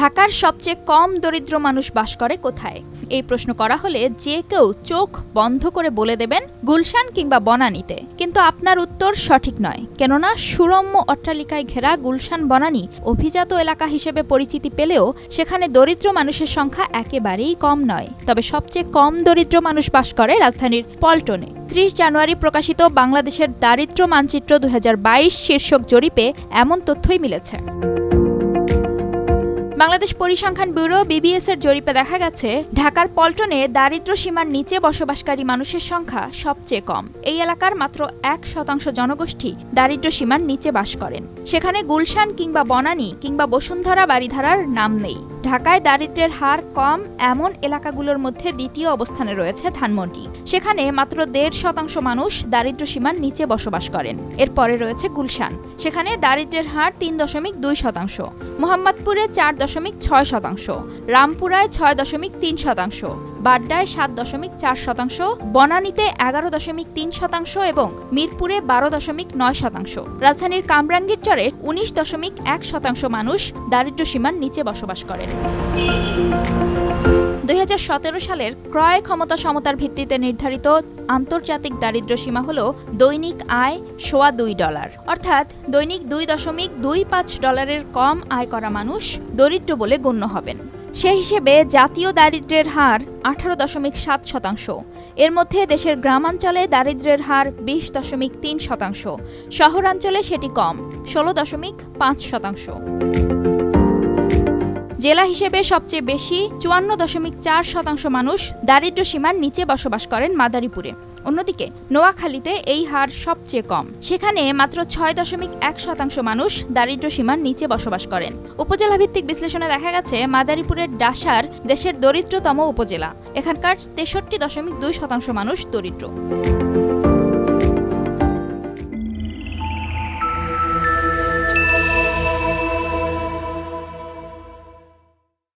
ঢাকার সবচেয়ে কম দরিদ্র মানুষ বাস করে কোথায়? এই প্রশ্ন করা হলে যে কেউ চোখ বন্ধ করে বলে দেবেন গুলশান কিংবা বনানীতে। কিন্তু আপনার উত্তর সঠিক নয়। কেননা সুরম্য অট্টালিকায় ঘেরা গুলশান বনানী অভিজাত এলাকা হিসেবে পরিচিতি পেলেও সেখানে দরিদ্র মানুষের সংখ্যা একেবারেই কম নয়। তবে সবচেয়ে কম দরিদ্র মানুষ বাস করে রাজধানীর পল্টনে। ত্রিশ জানুয়ারি প্রকাশিত বাংলাদেশের দারিদ্র্য মানচিত্র দু হাজার বাইশ শীর্ষক জরিপে এমন তথ্যই মিলেছে। বাংলাদেশ পরিসংখ্যান ব্যুরো বিবিএস এর জরিপে দেখা গেছে, ঢাকার পল্টনে দারিদ্র সীমার নিচে বসবাসকারী মানুষের সংখ্যা সবচেয়ে কম। এই এলাকার মাত্র এক শতাংশ জনগোষ্ঠী দারিদ্র সীমার নিচে বাস করেন। সেখানে গুলশান কিংবা বনানী কিংবা বসুন্ধরা বাড়িধারার নাম নেই। ঢাকায় দারিদ্র্যের হার কম এমন এলাকাগুলোর মধ্যে দ্বিতীয় অবস্থানে রয়েছে ধানমন্ডি। সেখানে মাত্র দেড় শতাংশ মানুষ দারিদ্র্যসীমার নিচে বসবাস করেন। এরপরে রয়েছে গুলশান। সেখানে দারিদ্র্যের হার তিন দশমিক দুই শতাংশ, মোহাম্মদপুরে চার দশমিক ছয় শতাংশ, রামপুরায় ছয় দশমিক তিন শতাংশ বাড্ডায় সাত দশমিক চার শতাংশ, বনানীতে এগারো দশমিক তিন শতাংশ এবং মিরপুরে বারো দশমিক নয় শতাংশ। রাজধানীর কামরাঙ্গীর চরে উনিশ দশমিক এক শতাংশ মানুষ দারিদ্র্য সীমার নিচে বসবাস করেন। দু হাজার সতেরো সালের ক্রয় ক্ষমতা সমতার ভিত্তিতে নির্ধারিত আন্তর্জাতিক দারিদ্র্য সীমা হল দৈনিক আয় সোয়া দুই ডলার। অর্থাৎ দৈনিক দুই দশমিক দুই পাঁচ ডলারের কম আয় করা মানুষ দরিদ্র বলে গণ্য হবেন। সে হিসেবে জাতীয় দারিদ্র্যের হার আঠারো দশমিক সাত শতাংশ। এর মধ্যে দেশের গ্রামাঞ্চলে দারিদ্র্যের হার বিশ দশমিক তিন শতাংশ। শহরাঞ্চলে সেটি কম, ষোলো দশমিক পাঁচ শতাংশ। জেলা হিসেবে সবচেয়ে বেশি, চুয়ান্ন দশমিক চার শতাংশ মানুষ দারিদ্র্য সীমার নিচে বসবাস করেন মাদারীপুরে। অন্যদিকে, নোয়াখালীতে এই হার সবচেয়ে কম। সেখানে মাত্র ছয় দশমিক এক শতাংশ মানুষ দারিদ্র্য সীমার নিচে বসবাস করেন। উপজেলা ভিত্তিক বিশ্লেষণে দেখা গেছে, মাদারীপুরের ডাসার দেশের দরিদ্রতম উপজেলা। এখানকার তেষট্টি দশমিক দুই শতাংশ মানুষ দরিদ্র।